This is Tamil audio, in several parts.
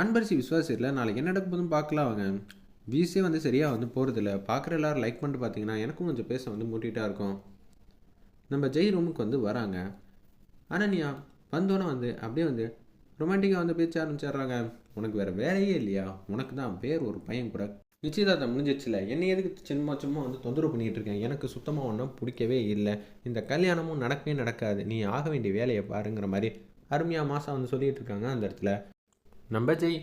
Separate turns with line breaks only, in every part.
அன்பரிசி விஸ்வாசியில் நாளைக்கு என்ன நடக்க போதும் பார்க்கலாம் அவங்க வியூஸே வந்து சரியாக வந்து போகிறதில்ல பார்க்குற எல்லோரும் லைக் பண்ணிட்டு பார்த்தீங்கன்னா எனக்கும் கொஞ்சம் பேச வந்து மூட்டிகிட்டா இருக்கும். நம்ம ஜெய் ரூமுக்கு வந்து வராங்க. அனன்யா வந்தோன்னே வந்து அப்படியே வந்து ரொமான்டிக்காக வந்து பேச்ச ஆரம்பிச்சிடுறாங்க. உனக்கு வேறு வேலையே இல்லையா? உனக்கு தான் வேறு ஒரு பையன் கூட. நிச்சயதார்த்தம் முடிஞ்சிச்சுல என்னை எதுக்கு சும்மா சும்மா வந்து தொந்தரவு பண்ணிகிட்டு இருக்கேன்? எனக்கு சுத்தமாக ஒன்றும் பிடிக்கவே இல்லை. இந்த கல்யாணமும் நடக்கவே நடக்காது. நீ ஆக வேண்டிய வேலையை பாருங்கிற மாதிரி அருமையாக மாதம் வந்து சொல்லிகிட்டு இருக்காங்க அந்த இடத்துல. நம்ம ஜெய்.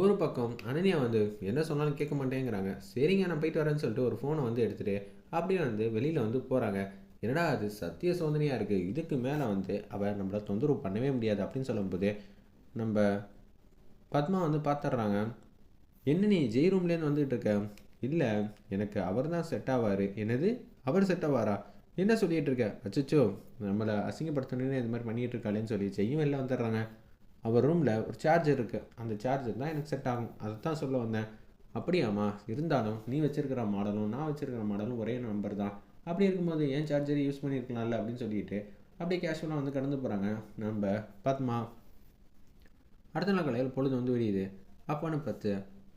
ஒரு பக்கம் அனன்யா வந்து என்ன சொன்னாலும் கேட்க மாட்டேங்கிறாங்க. சரிங்க நான் போயிட்டு வரேன்னு சொல்லிட்டு ஒரு ஃபோனை வந்து எடுத்துகிட்டு அப்படியே வந்து வெளியில் வந்து போகிறாங்க என்னடா அது சத்திய சோதனையாக இருக்குது இதுக்கு மேலே வந்து அவள் நம்மளை தொந்தரவு பண்ணவே முடியாது. அப்படின்னு சொல்லும்போது நம்ம பத்மா வந்து பார்த்துட்றாங்க என்ன நீ ஜெய் ரூம்லேருந்து வந்துட்டு இருக்க? இல்லை எனக்கு அவர் தான் செட் ஆவார். என்னது? அவர் செட் ஆவாரா? என்ன சொல்லிகிட்டு இருக்க? அச்சோ நம்மளை அசிங்கப்படுத்தணுன்னு இது மாதிரி பண்ணிகிட்டு இருக்காளேன்னு சொல்லி ஜெய்யும் வெளில வந்துடுறாங்க. அவர் ரூமில் ஒரு சார்ஜர் இருக்குது அந்த சார்ஜர் தான் எனக்கு செட் ஆகும். அதை தான் சொல்ல வந்தேன். அப்படியாம்மா இருந்தாலும் நீ வச்சிருக்கிற மாடலும் நான் வச்சிருக்கிற மாடலும் ஒரே நம்பர் தான். அப்படி இருக்கும்போது ஏன் சார்ஜரை யூஸ் பண்ணியிருக்கலாம்ல அப்படின்னு சொல்லிட்டு அப்படியே கேஷுவலாக வந்து கடந்து போகிறாங்க நம்ம பத்மா. அடுத்த நாள் காலையில் பொழுது வந்து விடியுது. அப்பான்னு பார்த்து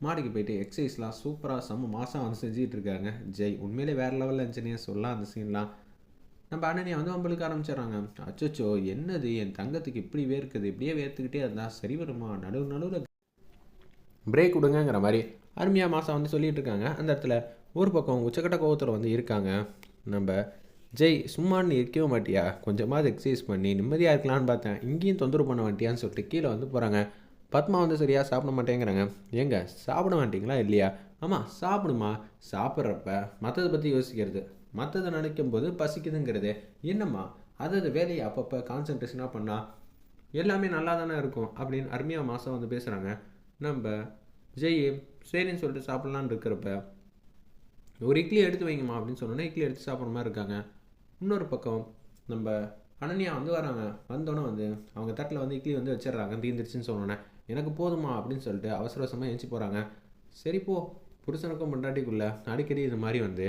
மாடிக்கு போயிட்டு எக்ஸசைஸ்லாம் சூப்பராக செம்ம மாதம் வந்து செஞ்சுட்டு இருக்காங்க. ஜெய் உண்மையிலே வேறு லெவலில் இருந்துச்சுன்னே சொல்லலாம் அந்த சீன்லாம் நம்ம அண்ணனியை வந்து வம்பளுக்கு ஆரம்பிச்சிடுறாங்க. அச்சச்சோ என்னது? என் தங்கத்துக்கு இப்படி வேர்க்குது. இப்படியே வேர்த்துக்கிட்டே இருந்தால் சரி வருமா? நடுவு நடுவில் பிரேக் கொடுங்கங்கிற மாதிரி அருமையாக மாதம் வந்து சொல்லிட்டு இருக்காங்க. அந்த இடத்துல ஒரு பக்கம் உச்சக்கட்ட கோவத்தில் வந்து இருக்காங்க. நம்ம ஜெய் சும்மான்னு இருக்கவே மாட்டியா? கொஞ்சமாவது எக்ஸசைஸ் பண்ணி நிம்மதியாக இருக்கலான்னு பார்த்தேன். இங்கேயும் தொந்தரவு பண்ண மாட்டியான்னு சொல்லிட்டு கீழே வந்து போகிறாங்க பத்மா வந்து சரியாக சாப்பிட மாட்டேங்கிறாங்க. ஏங்க சாப்பிட மாட்டீங்களா இல்லையா? ஆமாம் சாப்பிடுமா? சாப்பிட்றப்ப மற்றதை பற்றி யோசிக்கிறது. மற்றதை நினைக்கும் போது பசிக்குதுங்கிறது. என்னம்மா? அதாவது வேலையை அப்பப்போ கான்சன்ட்ரேஷனாக பண்ணால் எல்லாமே நல்லா தானே இருக்கும் அப்படின்னு அருமையாக மாதம் வந்து பேசுகிறாங்க நம்ம ஜெய் சரின்னு சொல்லிட்டு சாப்பிட்லான்னு இருக்கிறப்ப ஒரு இட்லி எடுத்து வைங்கம்மா அப்படின்னு சொன்னோன்னே இட்லி எடுத்து சாப்பிட்ற மாதிரி இருக்காங்க. இன்னொரு பக்கம் நம்ம அனன்யா வந்து வராங்க. வந்தோன்னே வந்து அவங்க தட்டில் வந்து இட்லி வந்து வச்சிடுறாங்க. தீந்துருச்சுன்னு சொன்னோன்னே. எனக்கு போதுமா அப்படின்னு சொல்லிட்டு அவசர அவசரமாக எழுச்சி போகிறாங்க சரி போ. புருஷனுக்கும் பொண்டாட்டிக்குள்ளே அடிக்கடி இது மாதிரி வந்து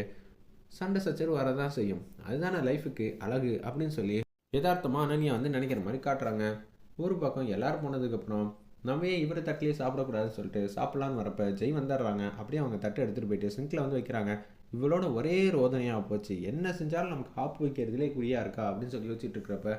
சண்டை சச்சரவு வரதான் செய்யும். அதுதானே லைஃபுக்கு அழகு அப்படின்னு சொல்லி யதார்த்தமாக அனன்யா வந்து நினைக்கிற மாதிரி காட்டுறாங்க. ஒரு பக்கம் எல்லாரும் போனதுக்கப்புறம் நம்ம ஏன் இவரை தட்டிலே சாப்பிடக்கூடாதுன்னு சொல்லிட்டு சாப்பிட்லான்னு வரப்போ ஜெய் வந்துடுறாங்க. அப்படியே அவங்க தட்டை எடுத்துகிட்டு போயிட்டு சிங்கில் வந்து வைக்கிறாங்க. இவளோட ஒரே ரோதனையாக போச்சு. என்ன செஞ்சாலும் நமக்கு ஆப்பு வைக்கிறதுலே குறியாக இருக்கா அப்படின்னு சொல்லி யோசிச்சுட்டு இருக்கிறப்ப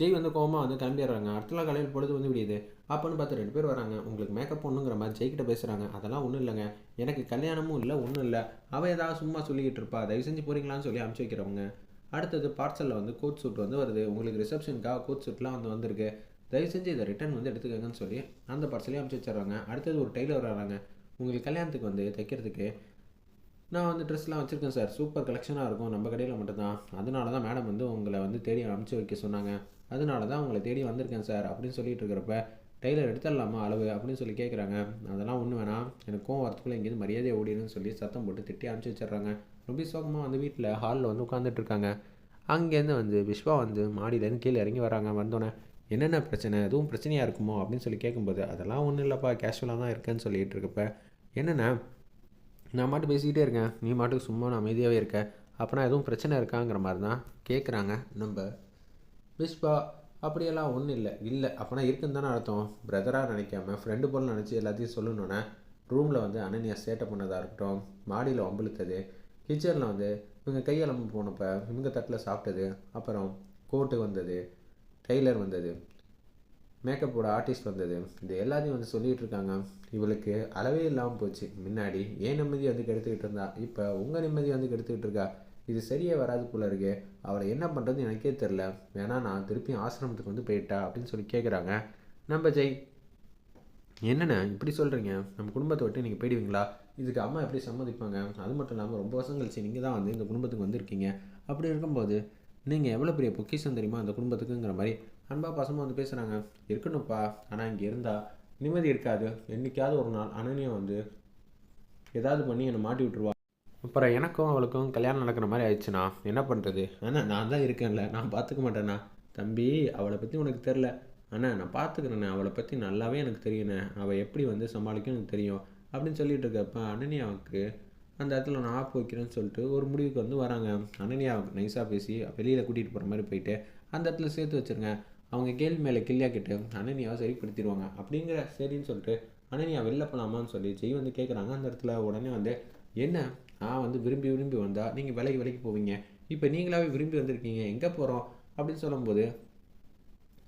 ஜெய் வந்து கோமா வந்து கிளம்பிடுறாங்க. அடுத்த நாள் காலையில் பொழுது வந்து விடியுது. அப்போன்னு பார்த்து ரெண்டு பேர் வராங்க. உங்களுக்கு மேக்கப் ஒன்றுங்கிற மாதிரி ஜெய்கிட்ட பேசுகிறாங்க அதெல்லாம் ஒன்றும் இல்லைங்க. எனக்கு கல்யாணமும் இல்லை ஒன்றும் இல்லை. அவள் ஏதாவது சும்மா சொல்லிக்கிட்டு இருப்பா. தயவு செஞ்சு போகிறீங்களான்னு சொல்லி அனுப்பிச்சி வைக்கிறவங்க. அடுத்தது பார்சலில் வந்து கோட் சூட் வந்து வருது. உங்களுக்கு ரிசப்ஷனுக்காக கோட் சூட்லாம் வந்து வந்திருக்கு. தயவு செஞ்சு இதை ரிட்டர்ன் வந்து எடுத்துக்கங்கன்னு சொல்லி அந்த பார்சலையும் அனுப்பிச்சி வச்சிடுறாங்க. அடுத்தது ஒரு டெய்லர் வராங்க. உங்களுக்கு கல்யாணத்துக்கு வந்து தைக்கிறதுக்கு நான் வந்து ட்ரெஸ்லாம் வச்சுருக்கேன் சார் சூப்பர் கலெக்ஷனாக இருக்கும். நம்ம கடையில் மட்டும்தான். அதனால தான் மேடம் வந்து உங்களை வந்து தேடி அனுப்பிச்சி வைக்க சொன்னாங்க. அதனால தான் உங்களை தேடி வந்திருக்கேன் சார் அப்படின்னு சொல்லிட்டு இருக்கிறப்ப டெய்லர் எடுத்துடலாமா? அளவு அப்படின்னு சொல்லி கேட்குறாங்க அதெல்லாம் ஒன்று வேணாம். எனக்கு கோவம் வரத்துக்குள்ளே எங்கேயிருந்து மரியாதை ஓடிடுன்னு சொல்லி சத்தம் போட்டு திட்டி அனுப்பிச்சி வச்சிடுறாங்க. ரொம்ப சோகமாக வந்து வீட்டில் ஹாலில் வந்து உட்காந்துட்டு இருக்காங்க. அங்கேருந்து வந்து விஸ்வா வந்து மாடியிலேருந்து கீழே இறங்கி வராங்க வந்தோடனே என்னென்ன பிரச்சனை? எதுவும் பிரச்சனையாக இருக்குமோ? அப்படின்னு சொல்லி கேட்கும்போது அதெல்லாம் ஒன்றும் இல்லைப்பா. கேஷுவலாக தான் இருக்கேன்னு சொல்லிட்டு இருக்கப்ப என்னென்ன? நான் மாட்டு பேசிக்கிட்டே இருக்கேன். நீ மாட்டுக்கு சும்மா நான் அமைதியாகவே இருக்க. அப்போனா எதுவும் பிரச்சனை இருக்காங்கிற மாதிரி தான் கேட்குறாங்க நம்ம விஸ்வா அப்படியெல்லாம் ஒன்றும் இல்லை. இல்லை அப்படின்னா இருக்குன்னு தானே அர்த்தம். பிரதராக நினைக்காம ஃப்ரெண்டு போல் நினச்சி எல்லாத்தையும் சொல்லணுன்னே ரூமில் வந்து அனன்யா சேட்டை பண்ணதாக இருக்கட்டும் மாடியில் வம்பிழுத்தது கிச்சனில் வந்து இவங்க கையெலம்பு போனப்போ இவங்க தட்டில் சாப்பிட்டது அப்புறம் கோர்ட்டு வந்தது டெய்லர் வந்தது மேக்கப்போட ஆர்டிஸ்ட் வந்தது இது எல்லாத்தையும் வந்து சொல்லிகிட்டு இருக்காங்க. இவளுக்கு அளவே இல்லாமல் போச்சு. முன்னாடி ஏன் நிம்மதி வந்து கெடுத்துக்கிட்டு இருந்தா? இப்போ உங்கள் நிம்மதி வந்து கெடுத்துக்கிட்டு இருக்கா? இது சரியே வராது போல இருக்கு. அவளை என்ன பண்ணுறது எனக்கே தெரில வேணா நான் திருப்பியும் ஆசிரமத்துக்கு வந்து போயிட்டா அப்படின்னு சொல்லி கேட்குறாங்க நம்ம ஜெய். என்னண்ணே இப்படி சொல்கிறீங்க நம்ம குடும்பத்தை விட்டு நீங்கள் போயிடுவீங்களா? இதுக்கு அம்மா எப்படி சம்மதிப்பாங்க? அது மட்டும் இல்லாமல் ரொம்ப வருஷம் கழிச்சு நீங்கள் தான் வந்து இந்த குடும்பத்துக்கு வந்திருக்கீங்க. அப்படி இருக்கும்போது நீங்கள் எவ்வளோ பெரிய பொக்கிஷம் தெரியுமா அந்த குடும்பத்துக்குங்கிற மாதிரி அன்பா பசமாக வந்து பேசுகிறாங்க இருக்கணும்ப்பா. ஆனால் இங்கே இருந்தால் நிம்மதி இருக்காது. என்றைக்காவது ஒரு நாள் அனனியம் வந்து ஏதாவது பண்ணி என்னை மாட்டி விட்டுருவா. அப்புறம் எனக்கும் அவளுக்கும் கல்யாணம் நடக்கிற மாதிரி ஆயிடுச்சுண்ணா. என்ன பண்ணுறது அண்ணா நான் தான் இருக்கேன்ல. நான் பார்த்துக்க மாட்டேண்ணா. தம்பி அவளை பற்றி உனக்கு தெரில அண்ணா நான் பார்த்துக்கிறேண்ணே. அவளை பற்றி நல்லாவே எனக்கு தெரியுண்ணே அவள் எப்படி வந்து சமாளிக்கும் எனக்கு தெரியும் அப்படின்னு சொல்லிட்டு இருக்கப்ப அனன்யாவுக்கு அந்த இடத்துல நான் ஆப்பு வைக்கிறேன்னு சொல்லிட்டு ஒரு முடிவுக்கு வந்து வராங்க. அனன்யா நைஸாக பேசி வெளியில் கூட்டிகிட்டு போகிற மாதிரி போயிட்டு அந்த இடத்துல சேர்த்து வச்சுருங்க. அவங்க கேள்வி மேலே கிள்ளியாக கேட்டு அனன்யாவை சரிப்படுத்திடுவாங்க. அப்படிங்கிற சரின்னு சொல்லிட்டு அனன்யா வெளில போகலாமான்னு சொல்லி ஜெய் வந்து கேட்குறாங்க அந்த இடத்துல. உடனே வந்து என்ன? நான் வந்து விரும்பி விரும்பி வந்தால் நீங்கள் விலைக்கு விலைக்கு போவீங்க. இப்போ நீங்களாவே விரும்பி வந்திருக்கீங்க. எங்கே போகிறோம் அப்படின்னு சொல்லும்போது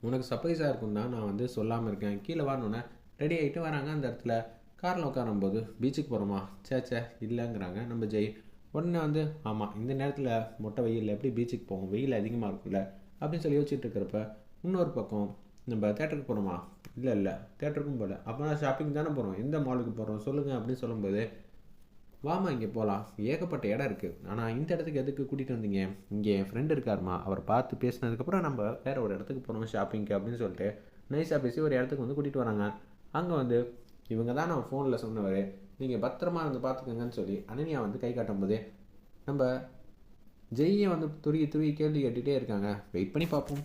உனக்கு சர்ப்ரைஸாக இருக்கும் தான் நான் வந்து சொல்லாமல் இருக்கேன். கீழே வரணுன்னே ரெடி ஆகிட்டு வராங்க அந்த இடத்துல. காரில் உட்காரும்போது பீச்சுக்கு போகிறோமா சே சே இல்லைங்கிறாங்க. நம்ம ஜெய் உடனே வந்து ஆமாம் இந்த நேரத்தில் மொட்டை வெயிலில் எப்படி பீச்சுக்கு போவோம். வெயில் அதிகமாக இருக்கும்ல அப்படின்னு சொல்லி யோசிச்சுட்டு இருக்கிறப்ப இன்னொரு பக்கம் நம்ம தேட்டருக்கு போகிறோமா இல்லை இல்லை தேட்டருக்கும் போகல. அப்போ ஷாப்பிங் தானே போகிறோம் எந்த மாலுக்கு போகிறோம் சொல்லுங்கள் அப்படின்னு சொல்லும்போது வாமா இங்கே போகலாம் ஏகப்பட்ட இடம் இருக்குது ஆனால் இந்த இடத்துக்கு எதுக்கு கூட்டிகிட்டு வந்தீங்க? இங்கே என் ஃப்ரெண்டு இருக்காருமா. அவர் பார்த்து பேசினதுக்கப்புறம் நம்ம வேறு ஒரு இடத்துக்கு போகிறோம் ஷாப்பிங்க்கு அப்படின்னு சொல்லிட்டு நைஸாக பேசி ஒரு இடத்துக்கு வந்து கூட்டிகிட்டு வராங்க. அங்கே வந்து இவங்க தான் நான் ஃபோனில் சொன்னவர். நீங்கள் பத்திரமா இருந்து பார்த்துக்கங்கன்னு சொல்லி அனன்யா வந்து கை காட்டும்போது நம்ம ஜெய்யை வந்து துருகி துருகி கேள்வி கேட்டுகிட்டே இருக்காங்க. வெயிட் பண்ணி பார்ப்போம்.